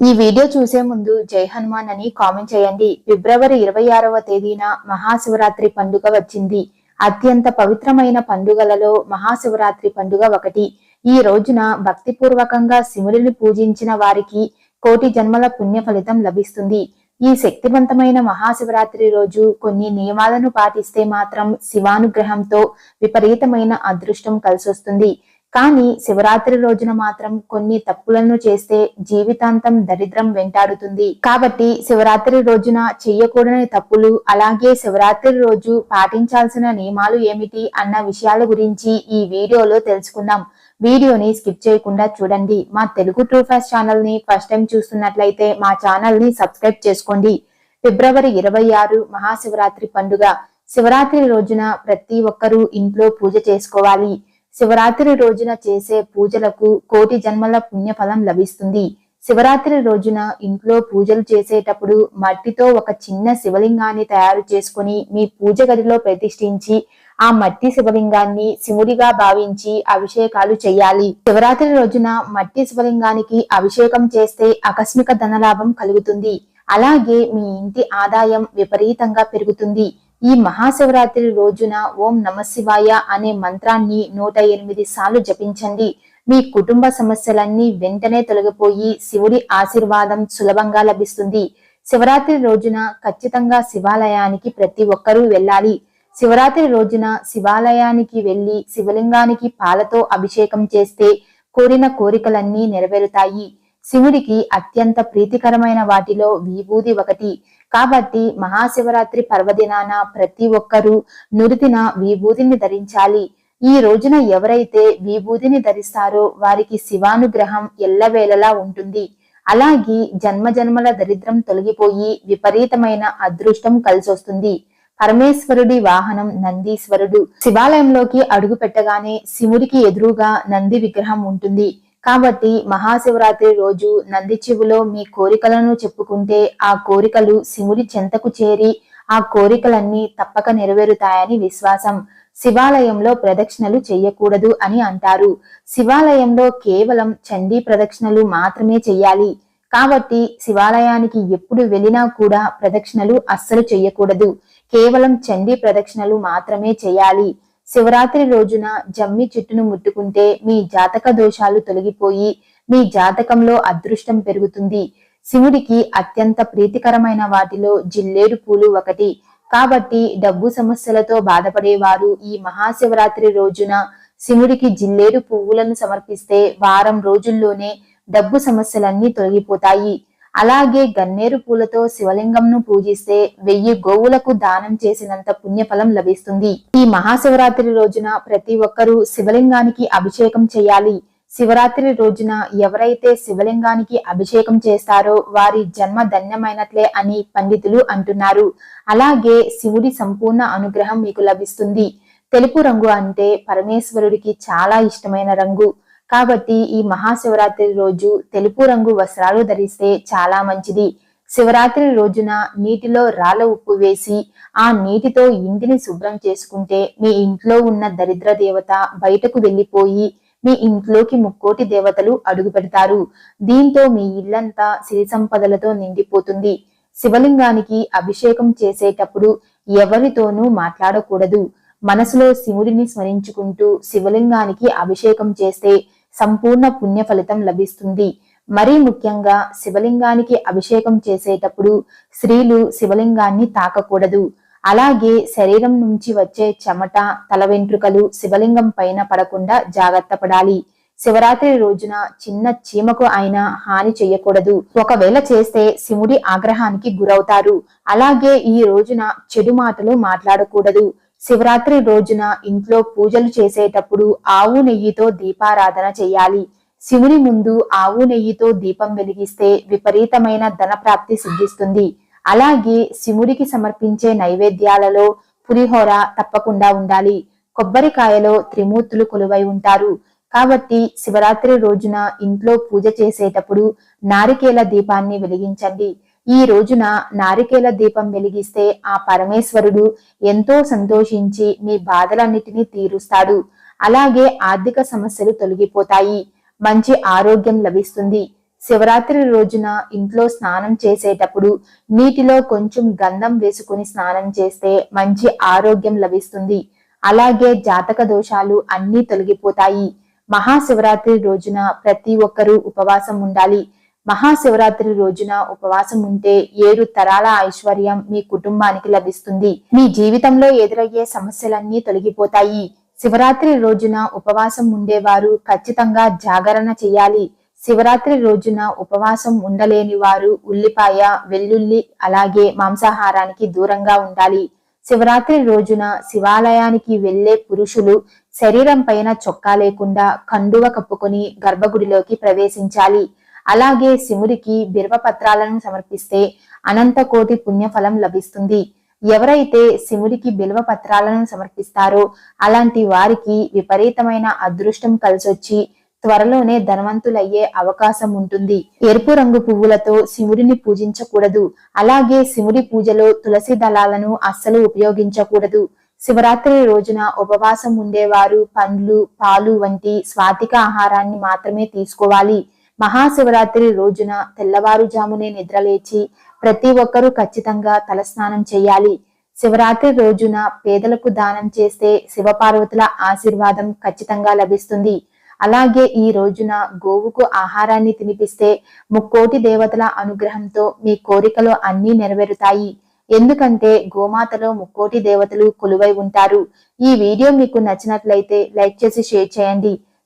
ఈ వీడియో చూసే ముందు జై హనుమాన్ అని కామెంట్ చేయండి. ఫిబ్రవరి ఇరవై ఆరవ తేదీన మహాశివరాత్రి పండుగ వచ్చింది. అత్యంత పవిత్రమైన పండుగలలో మహాశివరాత్రి పండుగ ఒకటి. ఈ రోజున భక్తిపూర్వకంగా శివుడిని పూజించిన వారికి కోటి జన్మల పుణ్య ఫలితం లభిస్తుంది. ఈ శక్తివంతమైన మహాశివరాత్రి రోజు కొన్ని నియమాలను పాటిస్తే మాత్రం శివానుగ్రహంతో విపరీతమైన అదృష్టం కలిసొస్తుంది. కానీ శివరాత్రి రోజున మాత్రం కొన్ని తప్పులను చేస్తే జీవితాంతం దరిద్రం వెంటాడుతుంది. కాబట్టి శివరాత్రి రోజున చెయ్యకూడని తప్పులు అలాగే శివరాత్రి రోజు పాటించాల్సిన నియమాలు ఏమిటి అన్న విషయాల గురించి ఈ వీడియోలో తెలుసుకుందాం. వీడియోని స్కిప్ చేయకుండా చూడండి. మా తెలుగు ట్రూ ఫాస్ట్ ఛానల్ని ఫస్ట్ టైం చూస్తున్నట్లయితే మా ఛానల్ని సబ్స్క్రైబ్ చేసుకోండి. ఫిబ్రవరి ఇరవై ఆరు మహాశివరాత్రి పండుగ. శివరాత్రి రోజున ప్రతి ఒక్కరూ ఇంట్లో పూజ చేసుకోవాలి. శివరాత్రి రోజున చేసే పూజలకు కోటి జన్మల పుణ్యఫలం లభిస్తుంది. శివరాత్రి రోజున ఇంట్లో పూజలు చేసేటప్పుడు మట్టితో ఒక చిన్న శివలింగాన్ని తయారు చేసుకుని మీ పూజ గదిలో ప్రతిష్ఠించి ఆ మట్టి శివలింగాన్ని శివుడిగా భావించి అభిషేకాలు చేయాలి. శివరాత్రి రోజున మట్టి శివలింగానికి అభిషేకం చేస్తే ఆకస్మిక ధనలాభం కలుగుతుంది. అలాగే మీ ఇంటి ఆదాయం విపరీతంగా పెరుగుతుంది. ఈ మహాశివరాత్రి రోజున ఓం నమశివాయ అనే మంత్రాన్ని నూట ఎనిమిది సార్లు జపించండి. మీ కుటుంబ సమస్యలన్నీ వెంటనే తొలగిపోయి శివుడి ఆశీర్వాదం సులభంగా లభిస్తుంది. శివరాత్రి రోజున ఖచ్చితంగా శివాలయానికి ప్రతి ఒక్కరూ వెళ్ళాలి. శివరాత్రి రోజున శివాలయానికి వెళ్ళి శివలింగానికి పాలతో అభిషేకం చేస్తే కోరిన కోరికలన్నీ నెరవేరుతాయి. శివుడికి అత్యంత ప్రీతికరమైన వాటిలో విభూది ఒకటి. కాబట్టి మహాశివరాత్రి పర్వదినాన ప్రతి ఒక్కరూ నురితిన విభూతిని ధరించాలి. ఈ రోజున ఎవరైతే విభూతిని ధరిస్తారో వారికి శివానుగ్రహం ఎల్లవేళలా ఉంటుంది. అలాగే జన్మ జన్మల దరిద్రం తొలగిపోయి విపరీతమైన అదృష్టం కలిసొస్తుంది. పరమేశ్వరుడి వాహనం నందీశ్వరుడు. శివాలయంలోకి అడుగు పెట్టగానే శివుడికి ఎదురుగా నంది విగ్రహం ఉంటుంది. కాబట్టి మహాశివరాత్రి రోజు నంది చెవులో మీ కోరికలను చెప్పుకుంటే ఆ కోరికలు శివుడి చెంతకు చేరి ఆ కోరికలన్నీ తప్పక నెరవేరుతాయని విశ్వాసం. శివాలయంలో ప్రదక్షిణలు చెయ్యకూడదు అని అంటారు. శివాలయంలో కేవలం చండీ ప్రదక్షిణలు మాత్రమే చెయ్యాలి. కాబట్టి శివాలయానికి ఎప్పుడు వెళ్ళినా కూడా ప్రదక్షిణలు అస్సలు చెయ్యకూడదు. కేవలం చండీ ప్రదక్షిణలు మాత్రమే చేయాలి శివరాత్రి రోజున జమ్మి చెట్టును ముట్టుకుంటే మీ జాతక దోషాలు తొలగిపోయి మీ జాతకంలో అదృష్టం పెరుగుతుంది. శివుడికి అత్యంత ప్రీతికరమైన వాటిలో జిల్లేడు పూలు ఒకటి. కాబట్టి డబ్బు సమస్యలతో బాధపడేవారు ఈ మహాశివరాత్రి రోజున శివుడికి జిల్లేడు పువ్వులను సమర్పిస్తే వారం రోజుల్లోనే డబ్బు సమస్యలన్నీ తొలగిపోతాయి. అలాగే గన్నేరు పూలతో శివలింగంను పూజిస్తే వెయ్యి గోవులకు దానం చేసినంత పుణ్యఫలం లభిస్తుంది. ఈ మహాశివరాత్రి రోజున ప్రతి ఒక్కరూ శివలింగానికి అభిషేకం చేయాలి. శివరాత్రి రోజున ఎవరైతే శివలింగానికి అభిషేకం చేస్తారో వారి జన్మ ధన్యమైనట్లే అని పండితులు అంటున్నారు. అలాగే శివుడి సంపూర్ణ అనుగ్రహం మీకు లభిస్తుంది. తెలుపు రంగు అంటే పరమేశ్వరుడికి చాలా ఇష్టమైన రంగు. కాబట్టి ఈ మహాశివరాత్రి రోజు తెలుపు రంగు వస్త్రాలు ధరిస్తే చాలా మంచిది. శివరాత్రి రోజున నీటిలో రాళ్ళ ఉప్పు వేసి ఆ నీటితో ఇంటిని శుభ్రం చేసుకుంటే మీ ఇంట్లో ఉన్న దరిద్ర దేవత బయటకు వెళ్ళిపోయి మీ ఇంట్లోకి ముక్కోటి దేవతలు అడుగు పెడతారు. దీంతో మీ ఇల్లంతా సిరి సంపదలతో నిండిపోతుంది. శివలింగానికి అభిషేకం చేసేటప్పుడు ఎవరితోనూ మాట్లాడకూడదు. మనసులో శివుడిని స్మరించుకుంటూ శివలింగానికి అభిషేకం చేస్తే సంపూర్ణ పుణ్య ఫలితం లభిస్తుంది. మరీ ముఖ్యంగా శివలింగానికి అభిషేకం చేసేటప్పుడు స్త్రీలు శివలింగాన్ని తాకకూడదు. అలాగే శరీరం నుంచి వచ్చే చెమట తల వెంట్రుకలు శివలింగం పైన పడకుండా జాగ్రత్త పడాలి. శివరాత్రి రోజున చిన్న చీమకు అయినా హాని చేయకూడదు ఒకవేళ చేస్తే శివుడి ఆగ్రహానికి గురవుతారు. అలాగే ఈ రోజున చెడు మాటలు మాట్లాడకూడదు. శివరాత్రి రోజున ఇంట్లో పూజలు చేసేటప్పుడు ఆవు నెయ్యితో దీపారాధన చేయాలి. శివుని ముందు ఆవు నెయ్యితో దీపం వెలిగిస్తే విపరీతమైన ధన ప్రాప్తి సిద్ధిస్తుంది. అలాగే శివుడికి సమర్పించే నైవేద్యాలలో పులిహోర తప్పకుండా ఉండాలి. కొబ్బరికాయలో త్రిమూర్తులు కొలువై ఉంటారు. కాబట్టి శివరాత్రి రోజున ఇంట్లో పూజ చేసేటప్పుడు నారికేల దీపాన్ని వెలిగించండి. ఈ రోజున నారికేల దీపం వెలిగిస్తే ఆ పరమేశ్వరుడు ఎంతో సంతోషించి మీ బాధలన్నిటినీ తీరుస్తాడు. అలాగే ఆర్థిక సమస్యలు తొలగిపోతాయి. మంచి ఆరోగ్యం లభిస్తుంది. శివరాత్రి రోజున ఇంట్లో స్నానం చేసేటప్పుడు నీటిలో కొంచెం గంధం వేసుకుని స్నానం చేస్తే మంచి ఆరోగ్యం లభిస్తుంది. అలాగే జాతక దోషాలు అన్నీ తొలగిపోతాయి. మహాశివరాత్రి రోజున ప్రతి ఒక్కరూ ఉపవాసం ఉండాలి. మహాశివరాత్రి రోజున ఉపవాసం ఉంటే ఏడు తరాల ఐశ్వర్యం మీ కుటుంబానికి లభిస్తుంది. మీ జీవితంలో ఎదురయ్యే సమస్యలన్నీ తొలగిపోతాయి. శివరాత్రి రోజున ఉపవాసం ఉండేవారు ఖచ్చితంగా జాగరణ చేయాలి. శివరాత్రి రోజున ఉపవాసం ఉండలేని వారు ఉల్లిపాయ వెల్లుల్లి అలాగే మాంసాహారానికి దూరంగా ఉండాలి. శివరాత్రి రోజున శివాలయానికి వెళ్ళే పురుషులు శరీరం పైన చొక్కా లేకుండా కండువ కప్పుకొని గర్భగుడిలోకి ప్రవేశించాలి. అలాగే శివుడికి బిల్వపత్రాలను సమర్పిస్తే అనంత కోటి పుణ్యఫలం లభిస్తుంది. ఎవరైతే శివుడికి బిల్వ పత్రాలను సమర్పిస్తారో అలాంటి వారికి విపరీతమైన అదృష్టం కలిసొచ్చి త్వరలోనే ధనవంతులయ్యే అవకాశం ఉంటుంది. ఎరుపు రంగు పువ్వులతో శివుడిని పూజించకూడదు. అలాగే శివుడి పూజలో తులసి దళాలను అస్సలు ఉపయోగించకూడదు. శివరాత్రి రోజున ఉపవాసం ఉండేవారు పండ్లు పాలు వంటి స్వాతిక ఆహారాన్ని మాత్రమే తీసుకోవాలి. మహాశివరాత్రి రోజున తెల్లవారుజామునే నిద్రలేచి ప్రతి ఒక్కరూ ఖచ్చితంగా తలస్నానం చేయాలి. శివరాత్రి రోజున పేదలకు దానం చేస్తే శివపార్వతుల ఆశీర్వాదం ఖచ్చితంగా లభిస్తుంది. అలాగే ఈ రోజున గోవుకు ఆహారాన్ని తినిపిస్తే ముక్కోటి దేవతల అనుగ్రహంతో మీ కోరికలు అన్నీ నెరవేరుతాయి. ఎందుకంటే గోమాతలో ముక్కోటి దేవతలు కొలువై ఉంటారు. ఈ వీడియో మీకు నచ్చినట్లయితే లైక్ చేసి షేర్ చేయండి.